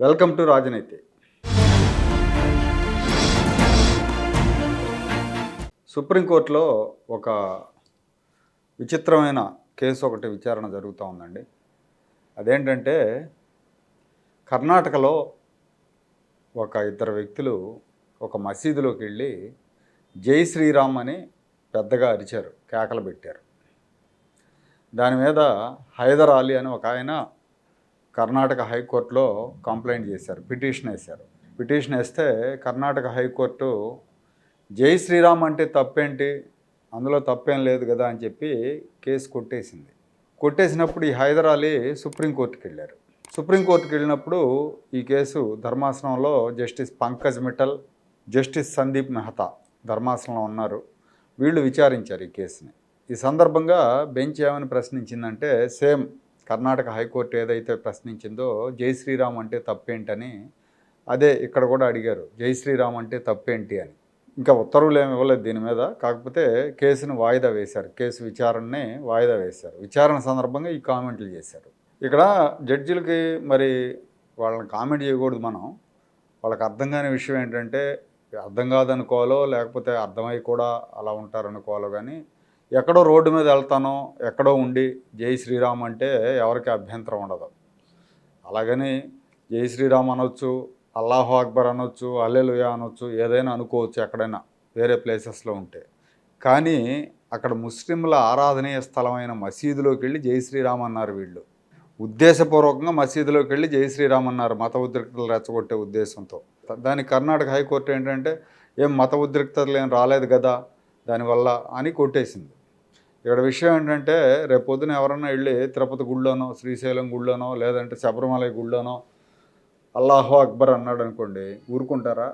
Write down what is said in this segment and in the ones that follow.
Welcome to రాజనీతి. సుప్రీంకోర్టులో ఒక విచిత్రమైన కేసు ఒకటి విచారణ జరుగుతూ ఉందండి. అదేంటంటే కర్ణాటకలో ఒక ఇద్దరు వ్యక్తులు ఒక మసీదులోకి వెళ్ళి జై శ్రీరామ్ అని పెద్దగా అరిచారు కేకలు పెట్టారు. దాని మీద హైదర్ అలీ అని ఒక ఆయన కర్ణాటక హైకోర్టులో కంప్లైంట్ చేశారు పిటిషన్ వేశారు. పిటిషన్ వేస్తే కర్ణాటక హైకోర్టు జై శ్రీరామ్ అంటే తప్పేంటి? అందులో తప్పేం లేదు కదా అని చెప్పి కేసు కొట్టేసింది. కొట్టేసినప్పుడు ఈ హైదర్ అలీ సుప్రీంకోర్టుకి వెళ్ళారు. సుప్రీంకోర్టుకి వెళ్ళినప్పుడు ఈ కేసు ధర్మాసనంలో జస్టిస్ పంకజ్ మిఠల్ జస్టిస్ సందీప్ మెహతా ధర్మాసనంలో ఉన్నారు. వీళ్ళు విచారించారు ఈ కేసుని. ఈ సందర్భంగా బెంచ్ ఏమని ప్రశ్నించిందంటే సేమ్ కర్ణాటక హైకోర్టు ఏదైతే ప్రశ్నించిందో జై శ్రీరామ్ అంటే తప్పేంటని అదే ఇక్కడ కూడా అడిగారు. జై శ్రీరామ్ అంటే తప్పేంటి అని. ఇంకా ఉత్తర్వులు ఏమి ఇవ్వలేదు దీని మీద. కాకపోతే కేసును వాయిదా వేశారు. కేసు విచారణని వాయిదా వేశారు. విచారణ సందర్భంగా ఈ కామెంట్లు చేశారు. ఇక్కడ జడ్జిలకి మరి వాళ్ళని కామెంట్ చేయకూడదు మనం. వాళ్ళకి అర్థం కాని విషయం ఏంటంటే అర్థం కాదనుకోవాలో లేకపోతే అర్థమై కూడా అలా ఉంటారనుకోవాలో కానీ ఎక్కడో రోడ్డు మీద వెళ్తానో ఎక్కడో ఉండి జై శ్రీరామ్ అంటే ఎవరికి అభ్యంతరం ఉండదు. అలాగని జై శ్రీరామ్ అనొచ్చు అల్లాహు అక్బర్ అనొచ్చు అల్లెలుయా అనొచ్చు ఏదైనా అనుకోవచ్చు ఎక్కడైనా వేరే ప్లేసెస్లో ఉంటే. కానీ అక్కడ ముస్లింల ఆరాధనీయ స్థలమైన మసీదులోకి వెళ్ళి జై శ్రీరామ్ అన్నారు వీళ్ళు. ఉద్దేశపూర్వకంగా మసీదులోకి వెళ్ళి జై శ్రీరామ్ అన్నారు మత ఉద్రిక్తలు రెచ్చగొట్టే ఉద్దేశంతో. దానికి కర్ణాటక హైకోర్టు ఏంటంటే ఏం మత ఉద్రిక్తతలు ఏం రాలేదు కదా దానివల్ల అని కొట్టేసింది. ఇక్కడ విషయం ఏంటంటే రేపు పొద్దున ఎవరన్నా వెళ్ళి తిరుపతి గుళ్ళోనో శ్రీశైలం గుళ్ళోనో లేదంటే శబరిమల గుళ్ళోనో అల్లాహో అక్బర్ అన్నాడు అనుకోండి ఊరుకుంటారా?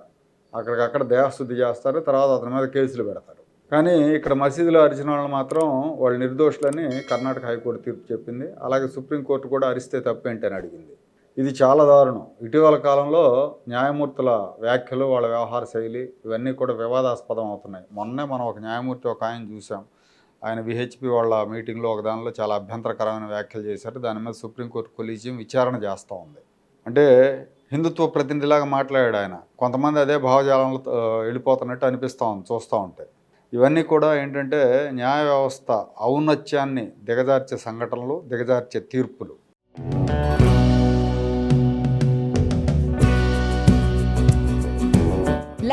అక్కడికక్కడ దేహశుద్ధి చేస్తారు తర్వాత అతని మీద కేసులు పెడతారు. కానీ ఇక్కడ మసీదులో అరిచిన వాళ్ళు మాత్రం వాళ్ళు నిర్దోషులని కర్ణాటక హైకోర్టు తీర్పు చెప్పింది. అలాగే సుప్రీంకోర్టు కూడా అరిస్తే తప్పేంటని అడిగింది. ఇది చాలా దారుణం. ఇటీవల కాలంలో న్యాయమూర్తుల వ్యాఖ్యలు వాళ్ళ వ్యవహార శైలి ఇవన్నీ కూడా వివాదాస్పదం అవుతున్నాయి. మొన్నే మనం ఒక న్యాయమూర్తి ఒక ఆయన చూసాం. ఆయన విహెచ్పి వాళ్ళ మీటింగ్లో ఒక దానిలో చాలా అభ్యంతరకరమైన వ్యాఖ్యలు చేశారు. దాని మీద సుప్రీంకోర్టు కొలీజియం విచారణ చేస్తూ ఉంది. అంటే హిందుత్వ ప్రతినిధిలాగా మాట్లాడాడు ఆయన. కొంతమంది అదే భావజాలంలో వెళ్ళిపోతున్నట్టు అనిపిస్తూ ఉంది చూస్తూ ఉంటే. ఇవన్నీ కూడా ఏంటంటే న్యాయ వ్యవస్థ ఔన్నత్యాన్ని దిగజార్చే సంఘటనలు దిగజార్చే తీర్పులు.